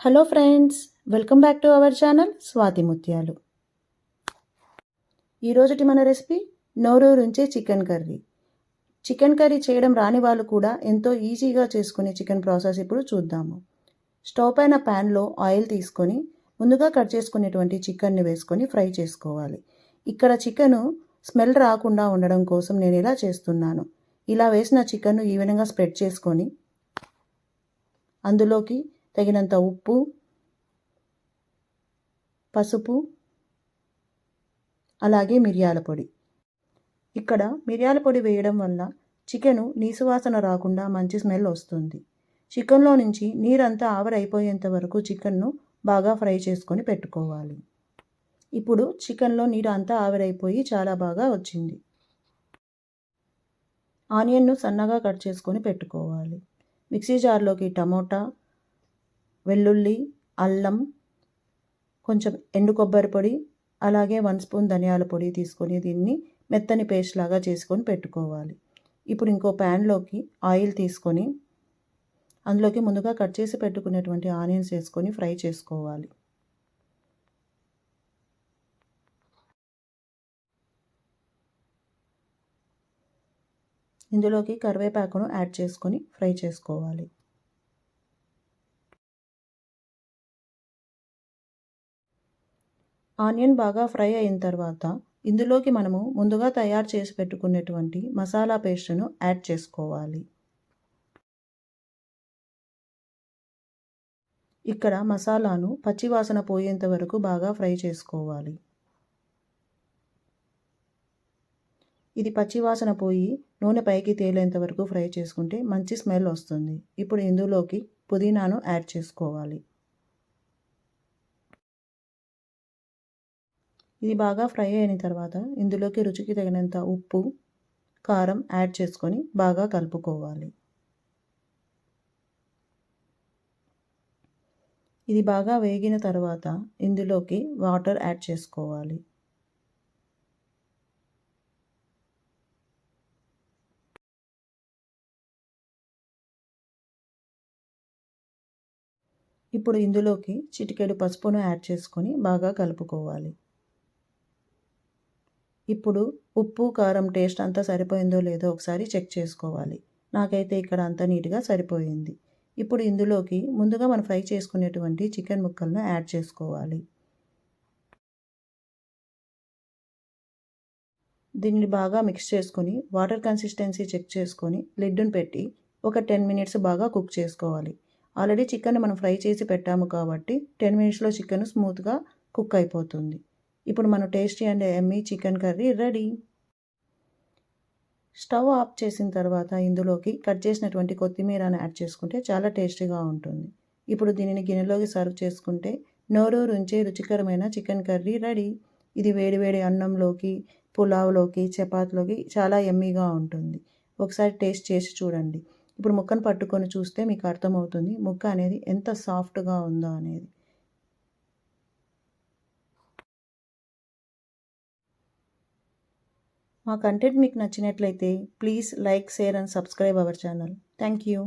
Hello friends welcome back to our channel Swathi Mutyalu ఈరోజుటి మన recipe నోరూరుంచే chicken curry chicken curry చేయడం రాని వాళ్ళు కూడా ఎంతో ఈజీగా చేసుకునే చికెన్ ప్రాసెస్ ఇప్పుడు చూద్దాము. స్టవ్ పైన ప్యాన్లో ఆయిల్ తీసుకొని ముందుగా కట్ చేసుకునేటువంటి చికెన్ని వేసుకొని ఫ్రై చేసుకోవాలి. ఇక్కడ చికెను స్మెల్ రాకుండా ఉండడం కోసం నేను ఇలా చేస్తున్నాను. ఇలా వేసిన చికెన్ను ఈ విధంగా స్ప్రెడ్ చేసుకొని అందులోకి తగినంత ఉప్పు పసుపు అలాగే మిరియాల పొడి. ఇక్కడ మిరియాల పొడి వేయడం వల్ల చికెను నీసువాసన రాకుండా మంచి స్మెల్ వస్తుంది. చికెన్లో నుంచి నీరంతా ఆవరైపోయేంత వరకు చికెన్ను బాగా ఫ్రై చేసుకొని పెట్టుకోవాలి. ఇప్పుడు చికెన్లో నీరు అంతా ఆవిరైపోయి చాలా బాగా వచ్చింది. ఆనియన్ను సన్నగా కట్ చేసుకొని పెట్టుకోవాలి. మిక్సీ జార్లోకి టమోటా వెల్లుల్లి అల్లం కొంచెం ఎండు కొబ్బరి పొడి అలాగే వన్ స్పూన్ ధనియాల పొడి తీసుకొని దీన్ని మెత్తని పేస్ట్ లాగా చేసుకొని పెట్టుకోవాలి. ఇప్పుడు ఇంకో ప్యాన్లోకి ఆయిల్ తీసుకొని అందులోకి ముందుగా కట్ చేసి పెట్టుకునేటువంటి ఆనియన్స్ వేసుకొని ఫ్రై చేసుకోవాలి. ఇందులోకి కరివేపాకును యాడ్ చేసుకొని ఫ్రై చేసుకోవాలి. ఆనియన్ బాగా ఫ్రై అయిన తర్వాత ఇందులోకి మనము ముందుగా తయారు చేసి పెట్టుకునేటువంటి మసాలా పేస్ట్ను యాడ్ చేసుకోవాలి. ఇక్కడ మసాలాను పచ్చివాసన పోయేంత వరకు బాగా ఫ్రై చేసుకోవాలి. ఇది పచ్చివాసన పోయి నూనె పైకి తేలేంత వరకు ఫ్రై చేసుకుంటే మంచి స్మెల్ వస్తుంది. ఇప్పుడు ఇందులోకి పుదీనాను యాడ్ చేసుకోవాలి. ఇది బాగా ఫ్రై అయిన తర్వాత ఇందులోకి రుచికి తగినంత ఉప్పు కారం యాడ్ చేసుకొని బాగా కలుపుకోవాలి. ఇది బాగా వేగిన తర్వాత ఇందులోకి వాటర్ యాడ్ చేసుకోవాలి. ఇప్పుడు ఇందులోకి చిటికెడు పసుపును యాడ్ చేసుకొని బాగా కలుపుకోవాలి. ఇప్పుడు ఉప్పు కారం టేస్ట్ అంతా సరిపోయిందో లేదో ఒకసారి చెక్ చేసుకోవాలి. నాకైతే ఇక్కడ అంత నీట్గా సరిపోయింది. ఇప్పుడు ఇందులోకి ముందుగా మనం ఫ్రై చేసుకునేటువంటి చికెన్ ముక్కలను యాడ్ చేసుకోవాలి. దీన్ని బాగా మిక్స్ చేసుకొని వాటర్ కన్సిస్టెన్సీ చెక్ చేసుకొని లిడ్డును పెట్టి ఒక టెన్ మినిట్స్ బాగా కుక్ చేసుకోవాలి. ఆల్రెడీ చికెన్ మనం ఫ్రై చేసి పెట్టాము కాబట్టి టెన్ మినిట్స్లో చికెన్ స్మూత్గా కుక్ అయిపోతుంది. ఇప్పుడు మన tasty and yummy chicken curry ready. Stove off చేసిన తర్వాత ఇందులోకి కట్ చేసినటువంటి కొత్తిమీరని యాడ్ చేసుకుంటే చాలా టేస్టీగా ఉంటుంది. ఇప్పుడు దీనిని గిన్నెలోకి సర్వ్ చేసుకుంటే నోరూరుంచే రుచికరమైన చికెన్ కర్రీ రెడీ. ఇది వేడివేడి అన్నంలోకి పులావ్లోకి చపాతీలోకి చాలా ఎమ్మీగా ఉంటుంది. ఒకసారి టేస్ట్ చేసి చూడండి. ఇప్పుడు ముక్కను పట్టుకొని చూస్తే మీకు అర్థమవుతుంది ముక్క అనేది ఎంత సాఫ్ట్గా ఉందో అనేది. మా కంటెంట్ మీకు నచ్చినట్లయితే please like share and subscribe our channel thank you